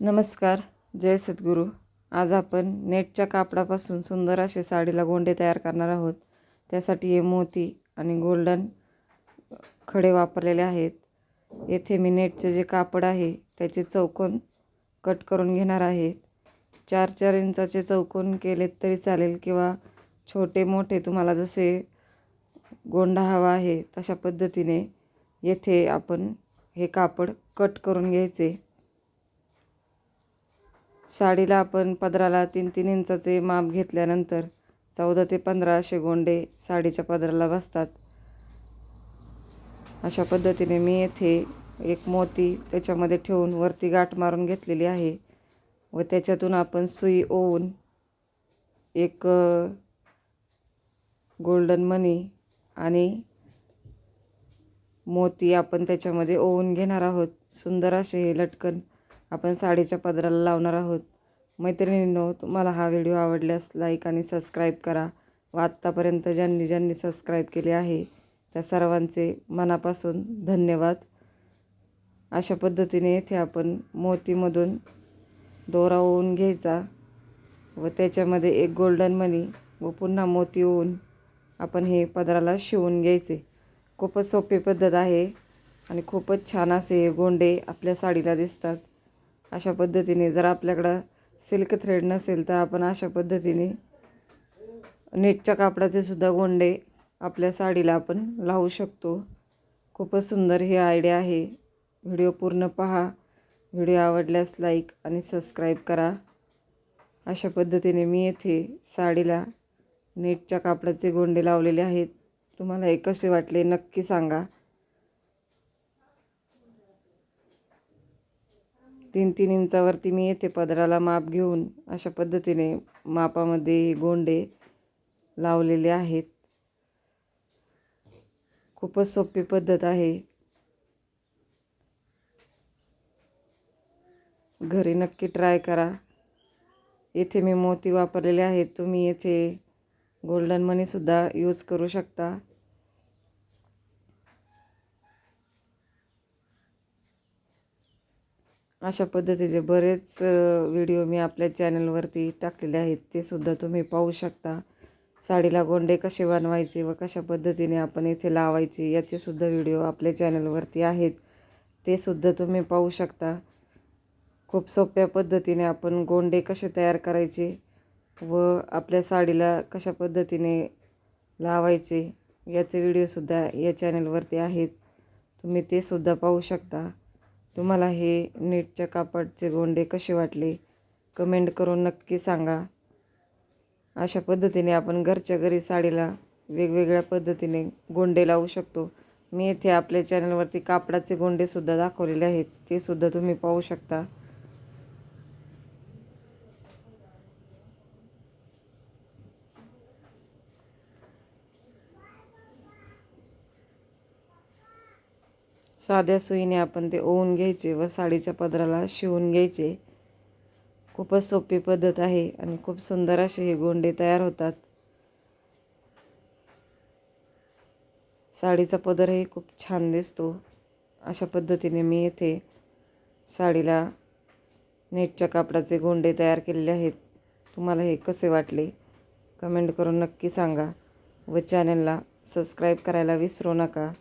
नमस्कार जय सद्गुरू. आज आपण नेटच्या कापडापासून सुंदर असे साडीला गोंडे तयार करणार आहोत. त्यासाठी हे मोती आणि गोल्डन खडे वापरलेले आहेत. येथे मी नेटचे जे कापड आहे त्याचे चौकोन कट करून घेणार आहे. चार चार इंचाचे चौकोन केलेत तरी चालेल किंवा छोटे मोठे तुम्हाला जसे गोंडा हवा आहे तशा पद्धतीने येथे आपण हे कापड कट करून घ्यायचे. साडीला आपण पदराला तीन तीन इंचाचे माप घेतल्यानंतर चौदा ते पंधरा असे गोंडे साडीच्या पदराला बसतात. अशा पद्धतीने मी येथे एक मोती त्याच्यामध्ये ठेवून वरती गाठ मारून घेतलेली आहे व त्याच्यातून आपण सुई ओवून एक गोल्डन मनी आणि मोती आपण त्याच्यामध्ये ओवून घेणार आहोत. सुंदर असे हे लटकन आपण साडीच्या पदराला लावणार आहोत. मैत्रिणींनो तुम्हाला हा व्हिडिओ आवडल्यास लाईक आणि सबस्क्राईब करा. व आत्तापर्यंत ज्यांनी ज्यांनी सबस्क्राईब केले आहे त्या सर्वांचे मनापासून धन्यवाद. अशा पद्धतीने येथे आपण मोतीमधून दोरा ओवून घ्यायचा व त्याच्यामध्ये एक गोल्डन मनी व पुन्हा मोती ओवून आपण हे पदराला शिवून घ्यायचे. खूपच सोपी पद्धत आहे आणि खूपच छान असे गोंडे आपल्या साडीला दिसतात. अशा पद्धतीने जर आपल्याकडं सिल्क थ्रेड नसेल तर आपण अशा पद्धतीने नेटच्या कापडाचे सुद्धा गोंडे आपल्या साडीला आपण लावू शकतो. खूपच सुंदर ही आयडिया आहे. व्हिडिओ पूर्ण पहा. व्हिडिओ आवडल्यास लाईक आणि सबस्क्राईब करा. अशा पद्धतीने मी येथे साडीला नेटच्या कापडाचे गोंडे लावलेले आहेत. तुम्हाला हे कसे वाटले नक्की सांगा. तीन तीन इंचावरती मी येते पदराला माप घेऊन. अशा पद्धतीने मापामध्ये गोंडे लावलेले आहेत. खूपच सोपी पद्धत आहे. घरी नक्की ट्राय करा. येथे मी मोती वापरलेले आहेत. तुम्ही येथे गोल्डन मनीसुद्धा यूज करू शकता. अशा पद्धतीचे बरेच व्हिडिओ मी आपल्या चॅनलवरती टाकलेले आहेत. ते सुद्धा तुम्ही पाहू शकता. साडीला गोंडे कसे बनवायचे व कशा पद्धतीने आपण इथे लावायचे याचेसुद्धा व्हिडिओ आपल्या चॅनलवरती आहेत. ते सुद्धा तुम्ही पाहू शकता. खूप सोप्या पद्धतीने आपण गोंडे कसे तयार करायचे व आपल्या साडीला कशा पद्धतीने लावायचे याचे व्हिडिओसुद्धा या चॅनलवरती आहेत. तुम्ही ते सुद्धा पाहू शकता. तुम्हाला हे नेटच्या कापडचे गोंडे कसे वाटले? कमेंट करून नक्की सांगा. अशा पद्धतीने आपण घरच्या घरी साडीला वेगवेगळ्या पद्धतीने गोंडे लावू शकतो. मी येथे आपल्या चॅनलवरती कापडाचे गोंडेसुद्धा दाखवलेले आहेत. ते सुद्धा तुम्ही पाहू शकता. साध्या सुईने आपण ते ओवून घ्यायचे व साडीच्या पदराला शिवून घ्यायचे. खूपच सोपी पद्धत आहे आणि खूप सुंदर असे हे गोंडे तयार होतात. साडीचा पदरही खूप छान दिसतो. अशा पद्धतीने मी येथे साडीला नेटच्या कापडाचे गोंडे तयार केलेले आहेत. तुम्हाला हे कसे वाटले? कमेंट करून नक्की सांगा व चॅनलला सबस्क्राईब करायला विसरू नका.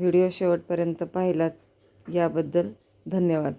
व्हिडिओ शेवटपर्यंत पाहिलात याबद्दल धन्यवाद.